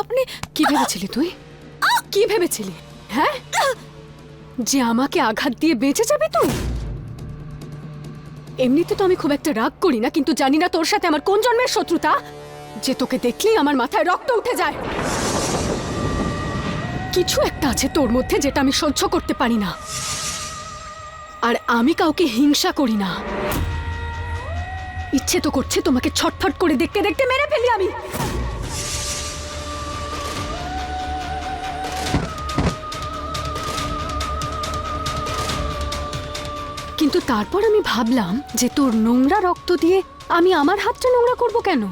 আপনি কি ভেবেছিলি তুই? কি ভেবেছিলি? হ্যাঁ? যে আমাকে আঘাত দিয়ে বেঁচে যাবে তুই? এমনিতে তো আমি খুব একটা রাগ করি না, কিন্তু জানি না তোর সাথে আমার কোন জন্মের শত্রুতা। যে তোকে দেখলেই আমার মাথায় রক্ত উঠে যায়। কিছু একটা আছে তোর মধ্যে যেটা আমি সহ্য করতে পারি না। আর আমি কাউকে হিংসা করি না। ইচ্ছে তো করছে তোমাকে ছটফট করে দেখতে দেখতে মেরে ফেলি আমি। কিন্তু তারপর আমি ভাবলাম যে তোর নোংরা রক্ত দিয়ে আমি আমার হাতটা নোংরা করব কেন?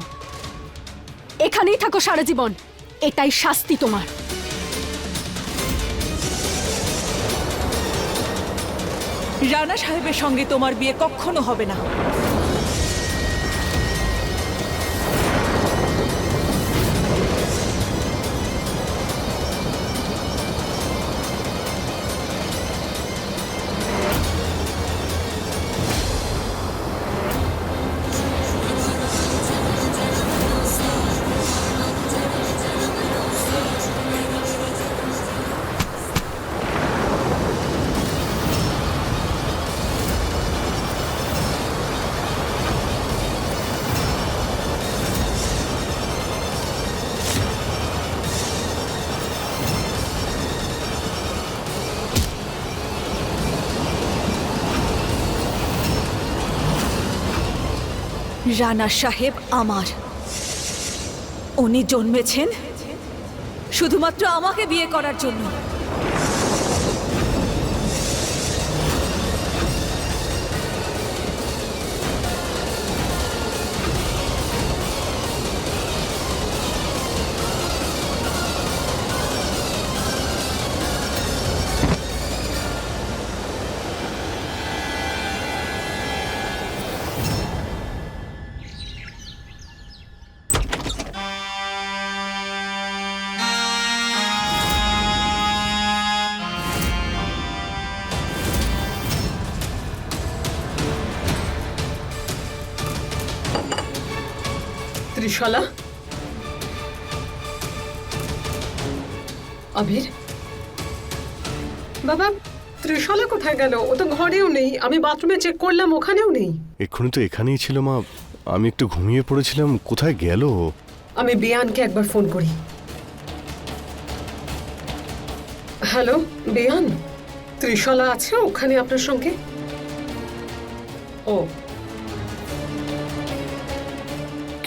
এখানেই থাকো সারা জীবন। এটাই শাস্তি তোমার। রানা সাহেবের সঙ্গে তোমার বিয়ে কখনো হবে না। রানা সাহেব আমার। উনি জন্মেছেন শুধুমাত্র আমাকে বিয়ে করার জন্য। ত্রিশলা। আবির? বাবা ত্রিশলা কোথায় গেল? ও তো ঘরেও নেই। আমি বাথরুমে চেক করলাম ওখানেও নেই। এক্ষুনি তো এখানেই ছিল মা। আমি একটু ঘুমিয়ে পড়েছিলাম। কোথায় গেল? আমি বেয়ানকে একবার ফোন করি। হ্যালো বেয়ান? ত্রিশলা আছে ওখানে আপনার সঙ্গে? ও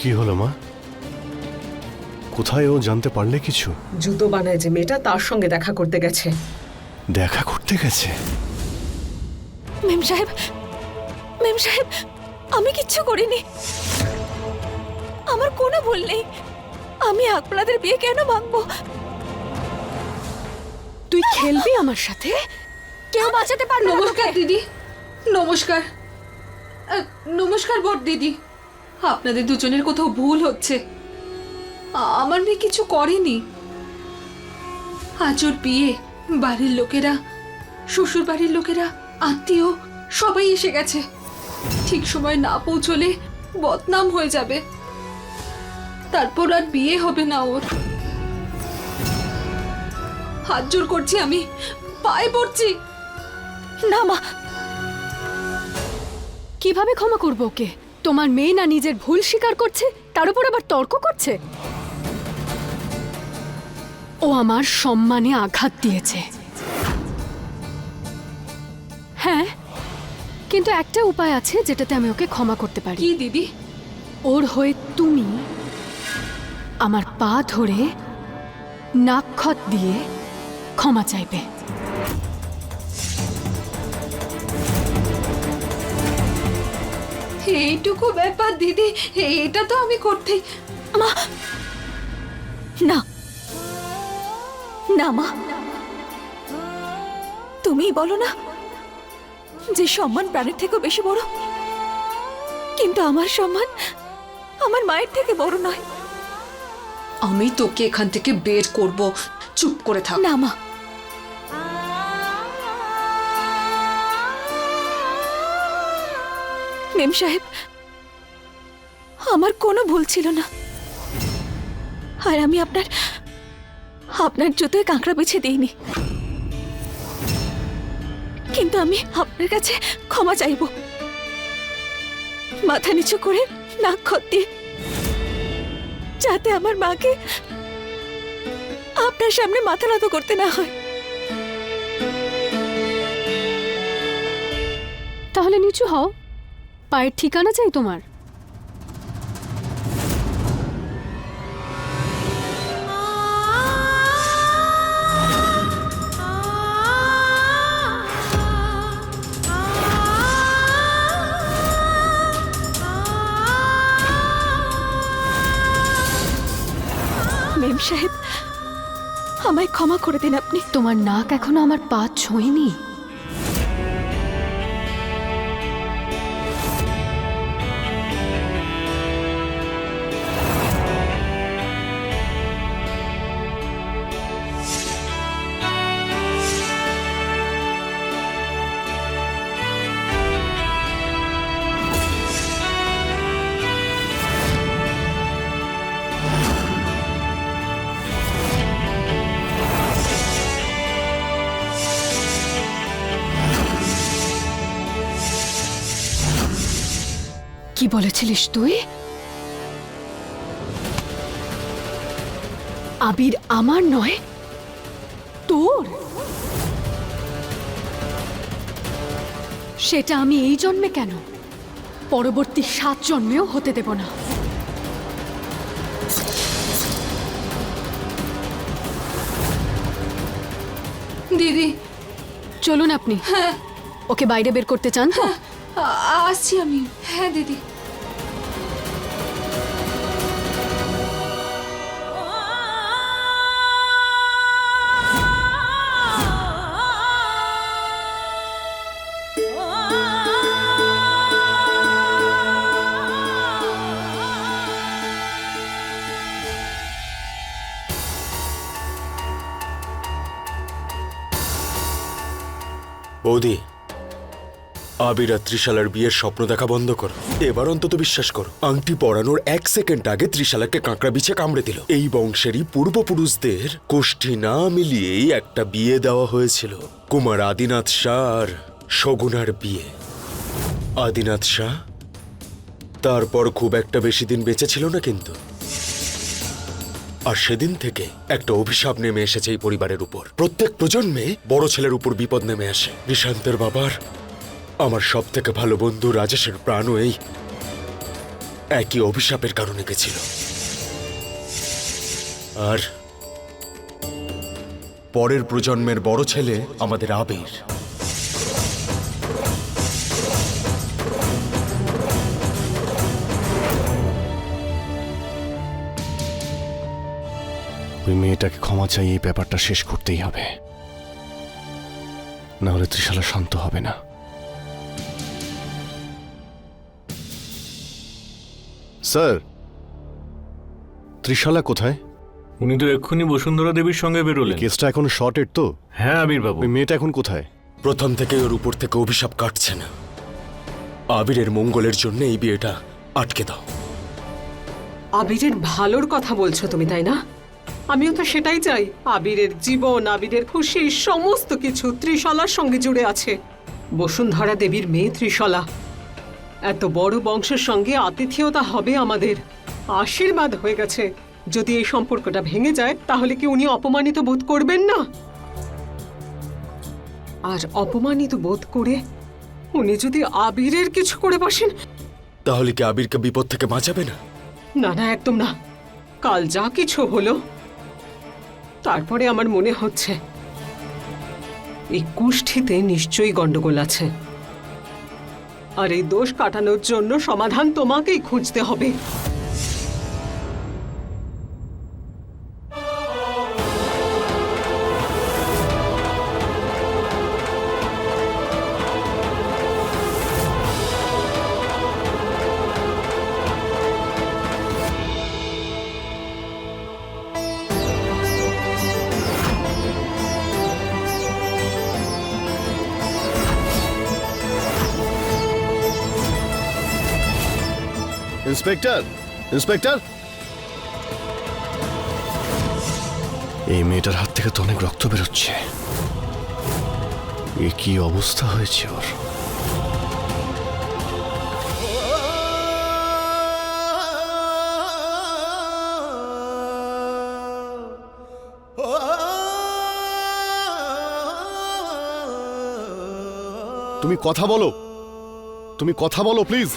কি হলো মা? কোথায় ও জানতে পারলে কিছু? জুতো বানায় যে মেয়েটা তার সঙ্গে দেখা করতে গেছে। দেখা করতে গেছে? মেম সাহেব মেম সাহেব আমি কিচ্ছু করিনি। আমার কোনো ভুল নেই। আমি আপনাদের বিয়ে কেন ভাঙবো? তুই খেলবি আমার সাথে? কেউ বাঁচাতে পারল নমস্কার দিদি। নমস্কার। নমস্কার বট দিদি। আপনাদের দুজনের কোথাও ভুল হচ্ছে। আমার মেয়ে কিছু করেনি। আজ ওর বিয়ে, বাড়ির লোকেরা শ্বশুর বাড়ির লোকেরা, আত্মীয়, সবাই এসে গেছে। ঠিক সময় না পৌঁছলে বদনাম হয়ে যাবে। তারপর আর বিয়ে হবে না ওর। হাত জোর করছি আমি, পায়ে পড়ছি। না মা। কীভাবে ক্ষমা করব ওকে? তোমার মেয়ে না নিজের ভুল স্বীকার করছে? তার উপর আবার তর্ক করছে? ও আমার সম্মানে আঘাত দিয়েছে। হ্যাঁ কিন্তু একটা উপায় আছে যেটাতে আমি ওকে ক্ষমা করতে পারি। কি দিদি? ওর হয়ে তুমি আমার পা ধরে নাক্ষত দিয়ে ক্ষমা চাইবে। এইটুকু ব্যাপার দিদি এটা তো আমি করতেই মা! না। না মা। তুমিই বলো না যে সম্মান প্রাণের থেকেও বেশি বড়। কিন্তু আমার সম্মান আমার মায়ের থেকে বড় নয়। আমি তোকে এখান থেকে বের করব। চুপ করে থাক। না মা। মেম সাহেব, আমার কোনো ভুল ছিল না। আর আমি আপনার আপনার জুতোয় কাঁকড়া বেছে দিইনি। কিন্তু আমি আপনার কাছে ক্ষমা চাইব। মাথা নিচু করে নাক দিয়ে, যাতে আমার মাকে আপনার সামনে মাথা নত করতে না হয়। তাহলে নিচু হও। পায়ের ঠিকানা চাই তোমার? মেম সাহেব আমায় ক্ষমা করে দিন আপনি। তোমার নাক এখনও আমার পা ছোঁয়নি। কি বলেছিলিস তুই? আবির আমার নয় তোর। সেটা আমি এই জন্মে কেন? পরবর্তী সাত জন্মেও হতে দেব না। দিদি। চলুন আপনি। ওকে বাইরে বের করতে চান তো? আসছি আমি। হ্যাঁ দিদি। বৌদি আবির আর ত্রিশালার বিয়ের স্বপ্ন দেখা বন্ধ করো। এবার অন্তত বিশ্বাস করো, আংটি পরানোর এক সেকেন্ড আগে ত্রিশালাকে কাঁকড়া বিছে কামড়ে দিল। এই বংশেরই পূর্বপুরুষদের কোষ্ঠী না মিলিয়েই একটা বিয়ে দেওয়া হয়েছিল। কুমার আদিনাথ শাহ আর শগুনার বিয়ে। আদিনাথ শাহ তারপর খুব একটা বেশি দিন বেঁচে ছিল না কিন্তু। আর সেদিন থেকে একটা অভিশাপ নেমে এসেছে এই পরিবারের উপর। প্রত্যেক প্রজন্মে বড় ছেলের উপর বিপদ নেমে আসে। নিশান্তের বাবার, আমার সব থেকে ভালো বন্ধু রাজেশের প্রাণও এই একই অভিশাপের কারণে গেছিল। আর পরের প্রজন্মের বড় ছেলে আমাদের আবির। ওই মেয়েটাকে ক্ষমা চাই এই ব্যাপারটা শেষ করতেই হবে। না হলে ত্রিশালা শান্ত হবে না। স্যার ত্রিশালা কোথায়? উনি তো এক্ষুনি বসুন্ধরা দেবীর সঙ্গে বেরোলেন। কেসটা এখন শর্টেড তো? হ্যাঁ আবির বাবু ওই মেয়েটা এখন কোথায়? প্রথম থেকে ওর উপর থেকে অভিশাপ কাটছে না। আবিরের মঙ্গলের জন্য এই বিয়েটা আটকে দাও। আবিরের ভালোর কথা বলছো তুমি তাই না? আমিও তো সেটাই চাই। আবিরের জীবন আবিরের খুশি সমস্ত কিছু ত্রিশলার সঙ্গে জুড়ে আছে। বসুন্ধরা দেবীর মেয়ে ত্রিশলা। এত বড় বংশের সঙ্গে আতিথেয়তা হবে আমাদের। আশীর্বাদ হয়ে গেছে। যদি এই সম্পর্কটা ভেঙে যায় তাহলে কি উনি অপমানিত বোধ করবেন না? আর অপমানিত বোধ করে উনি যদি আবিরের কিছু করে বসেন? তাহলে কি আবিরকে বিপদ থেকে বাঁচাবে না? না না একদম না। কাল যা কিছু হলো তারপরে আমার মনে হচ্ছে, এই কুষ্ঠিতে নিশ্চয়ই গন্ডগোল আছে। আর এই দোষ কাটানোর জন্য সমাধান তোমাকেই খুঁজতে হবে। Inspector inspector. এই মেয়েটার হাত থেকে তো অনেক রক্ত বেরোচ্ছে। এ কি অবস্থা হয়েছে ওর? তুমি কথা বলো। তুমি কথা বলো, প্লিজ।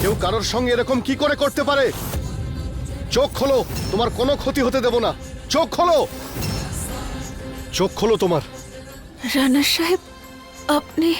কেউ কারোর সঙ্গে এরকম কি করে করতে পারে? চোখ খোলো, তোমার কোনো ক্ষতি হতে দেব না। চোখ খোলো! চোখ খোলো তোমার। রানা সাহেব, আপনি